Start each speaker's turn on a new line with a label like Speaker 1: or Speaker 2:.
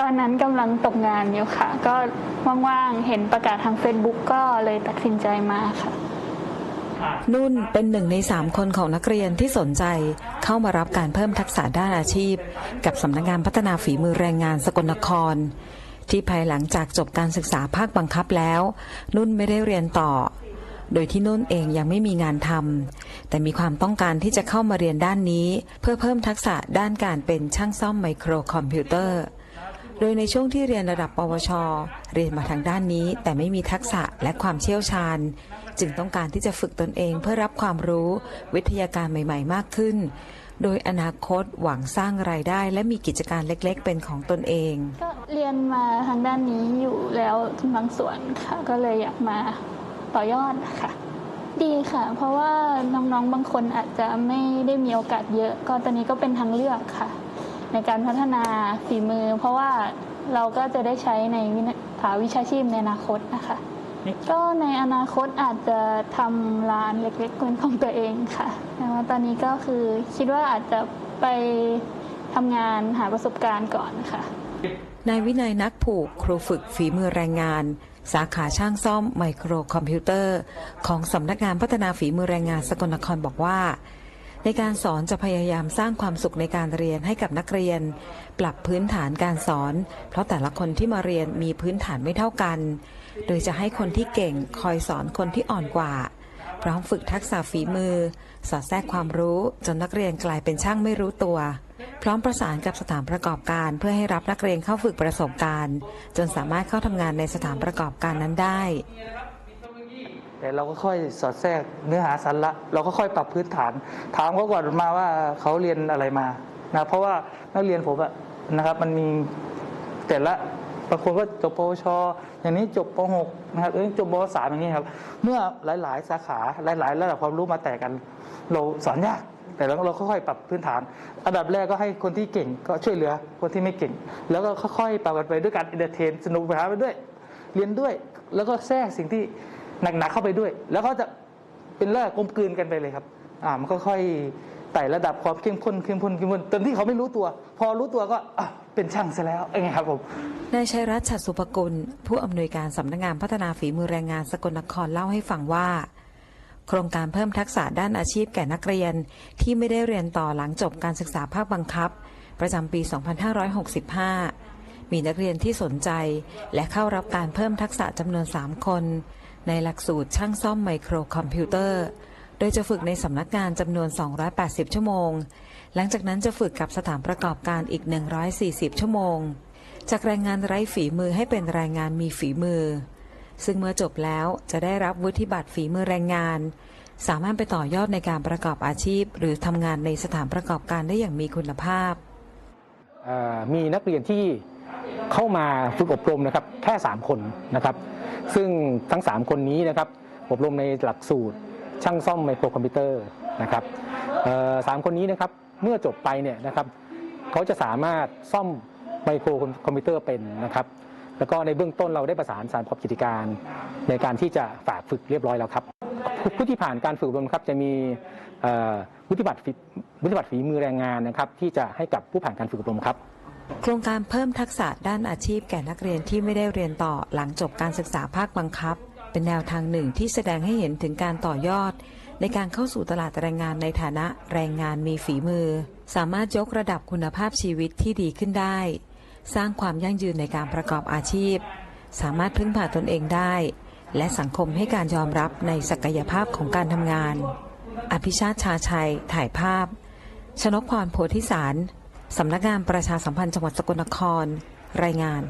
Speaker 1: ตอนนั้นกำลังตกงานอยู่ค่ะ ก็ว่างๆ เห็นประกาศทาง Facebook ก็เลยตัดสินใจมาค่ะ
Speaker 2: นุ่นเป็นหนึ่งในสามคนของนักเรียนที่สนใจเข้ามารับการเพิ่มทักษะด้านอาชีพ กับสำนักงานพัฒนาฝีมือแรงงานสกลนคร ที่ภายหลังจากจบการศึกษาภาคบังคับแล้ว นุ่นไม่ได้เรียนต่อ โดยที่นุ่นเองยังไม่มีงานทำแต่มีความต้องการที่จะเข้ามาเรียนด้านนี้ เพื่อเพิ่มทักษะด้านการเป็นช่างซ่อมไมโครคอมพิวเตอร์ โดยในช่วงที่เรียนระดับปวช เรียนมาทางด้านนี้ แต่ไม่มีทักษะและความเชี่ยวชาญ จึงต้องการที่จะฝึกตนเองเพื่อรับความรู้ วิทยาการใหม่ ๆ มากขึ้น โดยอนาคตหวังสร้างรายได้ และมีกิจการเล็กๆ เป็นของตนเอง
Speaker 1: ก็เรียนมาทางด้านนี้อยู่แล้วบางส่วนค่ะ ก็เลยอยากมาต่อยอดค่ะดีค่ะ เพราะว่าน้องๆ บางคนอาจจะไม่ได้มีโอกาสเยอะ ก็ตอนนี้ก็เป็นทางเลือกค่ะ ในการพัฒนาฝีมือ เพราะว่าเราก็จะได้ใช้ในวิภาวิชาชีพในอนาคตนะคะ ก็ในอนาคตอาจจะทำร้านเล็กๆเป็นของตัวเองค่ะแต่ว่าตอนนี้ก็คือคิดว่าอาจจะไปทำงานหาประสบการณ์ก่อนค่ะ
Speaker 2: นายวินัยนักผูกครูฝึกฝีมือแรงงาน สาขาช่างซ่อมไมโครคอมพิวเตอร์ ของสำนักงานพัฒนาฝีมือแรงงานสกลนครบอกว่า ในการสอนจะพยายามสร้างความสุขในการเรียนให้กับนักเรียน ปรับพื้นฐานการสอน เพราะแต่ละคนที่มาเรียนมีพื้นฐานไม่เท่ากัน โดยจะให้คนที่เก่งคอยสอนคนที่อ่อนกว่า พร้อมฝึกทักษะฝีมือ สอดแทรกความรู้จนนักเรียนกลายเป็นช่างไม่รู้ตัว พร้อมประสานกับสถานประกอบการเพื่อให้รับนักเรียนเข้าฝึกประสบการณ์ จนสามารถเข้าทำงานในสถานประกอบการนั้นได้
Speaker 3: แต่เราก็ค่อยสอดแทรกเนื้อหาสาระเราก็ค่อยปรับพื้นฐาน ถามเขาก่อนมาว่าเขาเรียนอะไรมานะเพราะว่านักเรียนผมอะนะครับ มันมีแต่ละบางคนก็จบปวช อย่างนี้จบป .6 นะครับจบป .3 อย่างนี้ครับ เมื่อหลาย ๆ สาขาหลาย ๆ ระดับความรู้มาแตกกัน เราสอนยาก แต่เราเราค่อยๆปรับพื้นฐาน อันดับแรกก็ให้คนที่เก่งก็ช่วยเหลือคนที่ไม่เก่ง แล้วก็ค่อยๆปรับกันไปด้วยการเอนเตอร์เทนสนุกไปหาไปด้วย เรียนด้วย แล้วก็แทรกสิ่งที่ หนักๆเข้าไปด้วย แล้วก็จะเป็นเลิกกลมกลืนกันไปเลยครับ อ่ามันก็ค่อยไต่ระดับความเข้มข้นเข้มข้นเข้มข้นจนที่เขาไม่รู้ตัว พอรู้ตัวก็เป็นช่างซะแล้วไงครับผม
Speaker 2: นายชัยรัตน์ฉัตรสุภกุล ผู้อำนวยการสำนักงานพัฒนาฝีมือแรงงานสกลนครเล่าให้ฟังว่า โครงการเพิ่มทักษะด้านอาชีพแก่นักเรียน ที่ไม่ได้เรียนต่อหลังจบการศึกษาภาคบังคับ ประจำปี 2565 มีนักเรียนที่สนใจ และเข้ารับการเพิ่มทักษะจำนวน 3 คน ในหลักสูตรช่างซ่อมไมโครคอมพิวเตอร์ โดยจะฝึกในสำนักงานจำนวน 280 ชั่วโมง หลังจากนั้นจะฝึกกับสถานประกอบการอีก 140 ชั่วโมง จากแรงงานไร้ฝีมือให้เป็นแรงงานมีฝีมือ ซึ่งเมื่อจบแล้วจะได้รับวุฒิบัตรฝีมือแรงงาน สามารถไปต่อยอดในการประกอบอาชีพ หรือทำงานในสถานประกอบการได้อย่างมีคุณภาพ
Speaker 4: มีนักเรียนที่ เข้ามาฝึกอบรมนะครับแค่ 3 คนนะครับ ซึ่งทั้ง 3 คนนี้นะครับอบรมในหลักสูตรช่างซ่อมไมโครคอมพิวเตอร์นะครับสามคนนี้นะครับเมื่อจบไปเนี่ยนะครับเขาจะสามารถซ่อมไมโครคอมพิวเตอร์เป็นนะครับ แล้วก็ในเบื้องต้นเราได้ประสานสารประกอบกิจการ ในการที่จะฝากฝึกเรียบร้อยแล้วครับ ผู้ที่ผ่านการฝึกอบรมครับจะมีวุฒิบัตรวุฒิบัตรฝีมือแรงงานนะครับ ที่จะให้กับผู้ผ่านการฝึกอบรมครับ
Speaker 2: โครงการเพิ่มทักษะด้านอาชีพแก่นักเรียนที่ไม่ได้เรียนต่อหลังจบการศึกษาภาคบังคับ เป็นแนวทางหนึ่งที่แสดงให้เห็นถึงการต่อยอด ในการเข้าสู่ตลาดแรงงานในฐานะแรงงานมีฝีมือ สามารถยกระดับคุณภาพชีวิตที่ดีขึ้นได้ สร้างความยั่งยืนในการประกอบอาชีพ สามารถพึ่งพาตนเองได้ และสังคมให้การยอมรับในศักยภาพของการทำงาน อภิชาติชาชัย ถ่ายภาพ ชนกพรโพธิสาร สำนักงานประชาสัมพันธ์จังหวัดสกลนคร รายงาน